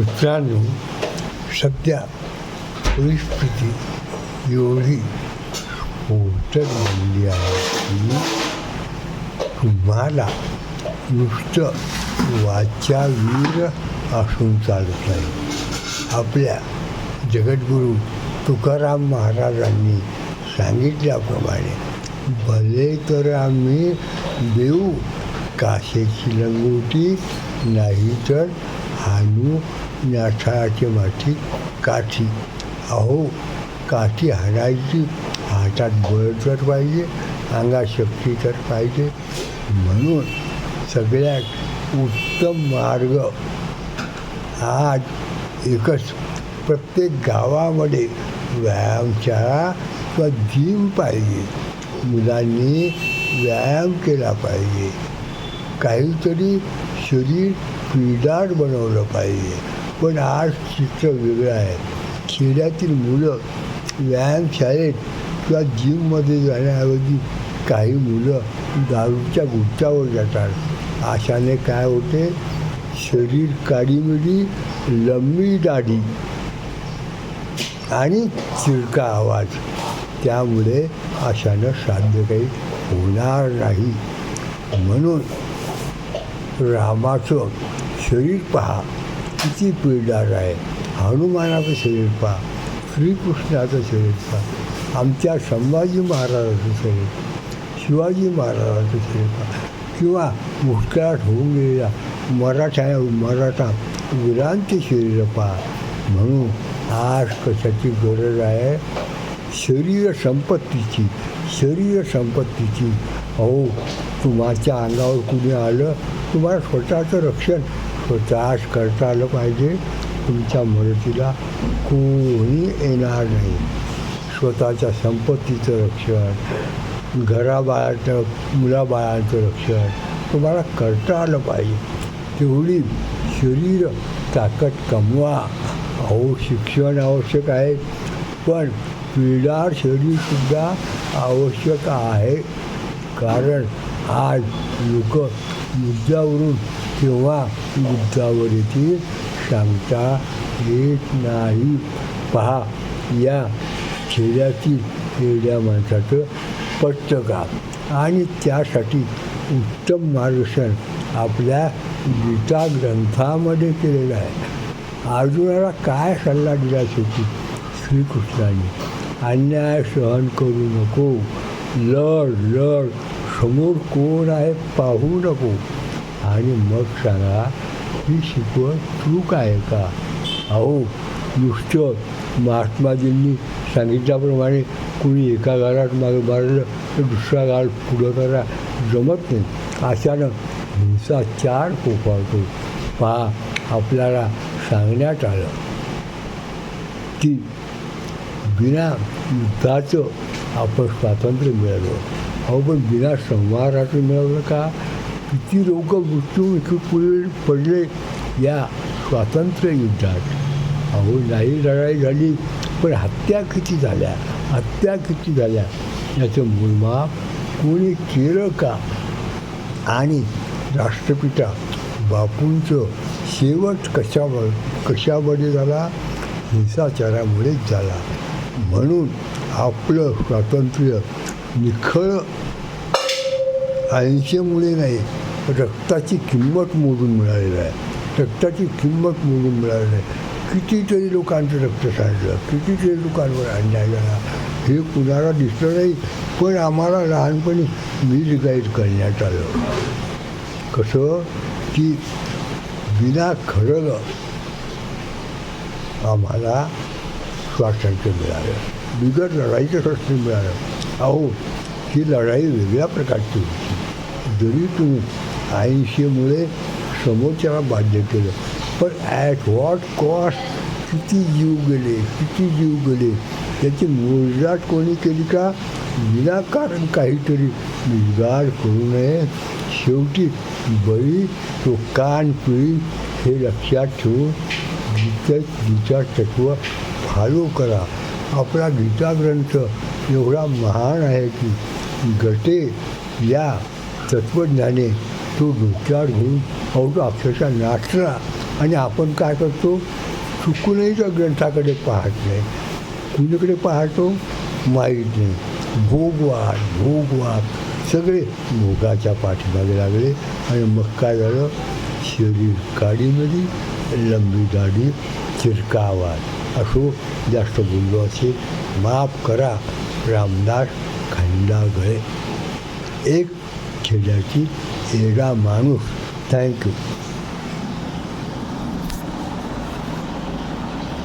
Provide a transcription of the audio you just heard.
मित्रांनो सध्या परिस्थिती एवढी होटल बनली आहे की तुम्हाला नुसतं वाचावीर असून चालत नाही. आपल्या जगद्गुरू तुकाराम महाराजांनी सांगितल्याप्रमाणे भले तर आम्ही देऊ काशेची लंगोटी नाही तर हानू नाठाळाची माती काठी. अहो काठी हाडायची हातात बळ तर पाहिजे अंगात शक्ती तर पाहिजे. म्हणून सगळ्यात उत्तम मार्ग आज एकच. प्रत्येक गावामध्ये व्यायामशाळा किंवा जिम पाहिजे. मुलांनी व्यायाम केला पाहिजे. काहीतरी शरीर पिडार बनवलं पाहिजे. पण आज चित्र वेगळं आहे खेड्यातील मुलं व्यायामशाळेत किंवा जिममध्ये जाण्याऐवजी काही मुलं दारूच्या गुच्च्यावर जातात अशाने काय होते शरीर काडीमिडी लंबी दाढी आणि चिरका आवाज त्यामुळे अशानं साध्य काही होणार नाही म्हणून रामाचं शरीर पहा किती पिळदार आहे. हनुमानाचं शरीर पा श्रीकृष्णाचं शरीर पा आमच्या संभाजी महाराजाचं शरीर शिवाजी महाराजाचं शरीर पा किंवा भूतकाळात होऊन गेलेला मराठा मराठा वीरांचे शरीर पहा. म्हणून आज कशाची गरज आहे? शरीर संपत्तीची शरीर संपत्तीची. अहो तुमच्या अंगावर कुणी आलं? तुम्हाला स्वतःचं रक्षण स्वतःच करता आलं पाहिजे. तुमच्या मदतीला कोणी येणार नाही. स्वतःच्या संपत्तीचं रक्षण घराबाळाचं मुलाबाळांचं रक्षण तुम्हाला करता आलं पाहिजे. तेवढी शरीर ताकद कमवा. अहो शिक्षण आवश्यक आहे. पण क्रीडा शरीरसुद्धा आवश्यक आहे. कारण आज लोक मुद्द्यावरून किंवा मुद्द्यावर येतील सांगता येत नाही. पहा या खेड्यातील खेड्या माणसाचं पटतं का आणि त्यासाठी उत्तम मार्गदर्शन आपल्या गीता ग्रंथामध्ये केलेलं आहे. अर्जुनाला काय सल्ला दिला शेवटी? श्रीकृष्णाने अन्याय सहन करू नको. लढ लढ. समोर कोण आहे पाहू नको. आणि मग सांगा ही शिकवण चूक आहे का? अहो नुसतं महात्माजींनी सांगितल्याप्रमाणे कुणी एका गालात मागे मारलं तर दुसरा गाल पुढं करा. जमत नाही. अशानं हिंसाचार फोफावतो पहा आपल्याला सांगण्यात आलं. की बिना युद्धाचं आपण स्वातंत्र्य मिळालं अहो पण बिना संहाराचं मिळवलं का? किती लोक मृत्यू पुढे पडले या स्वातंत्र्य युद्धात अहो नाही लढाई झाली पण हत्या किती झाल्या? हत्या किती झाल्या? याचं मूलमाप कोणी केलं का? आणि राष्ट्रपिता बापूंचं शेवट कशावर कशामध्ये झाला? हिंसाचारामुळेच झाला. म्हणून आपलं स्वातंत्र्य निखळ अहिंसेमुळे नाही रक्ताची किंमत मोजून मिळालेलं आहे रक्ताची किंमत मोजून मिळालेलं आहे कितीतरी लोकांचं रक्त सांडलं कितीतरी लोकांवर अन्याय झाला हे कुणाला दिसलं नाही पण आम्हाला लहानपणी वीज गाईड करण्यात आलं कसं की विना खरं आम्हाला स्वातंत्र्य मिळालं बिगर लढाईचं स्वातंत्र्य मिळालं अहो ही लढाई वेगळ्या प्रकारची होती. जरी तुम्ही ऐंशीमुळे समोरच्याला बाध्य केलं पण ॲट व्हॉट कॉस्ट किती जीव गेले किती जीव गेले त्याची मोजदाट कोणी केली का? विनाकारण काहीतरी. विगाड करू नये. शेवटी बळी तो कान पिळी हे लक्षात ठेवून गीत गीता तत्व फॉलो करा. आपला गीता ग्रंथ एवढा महान आहे की गटे या तत्त्वज्ञाने तो डोक्यावर घेऊन अहो अक्षरशः नाचला. आणि आपण काय करतो? चुकूनही त्या ग्रंथाकडे पाहत नाही. कुणीकडे पाहतो? माहीत नाही भोगवाद भोगवाद सगळे भोगाच्या पाठीमागे लागले. आणि मग काय झालं? शरीर काडीमध्ये लंबी दाढी चिरका आवाज असो जास्त बोललो असेल माफ करा. रामदास खंडागळे. एक खेड्याची एडा माणूस. थँक्यू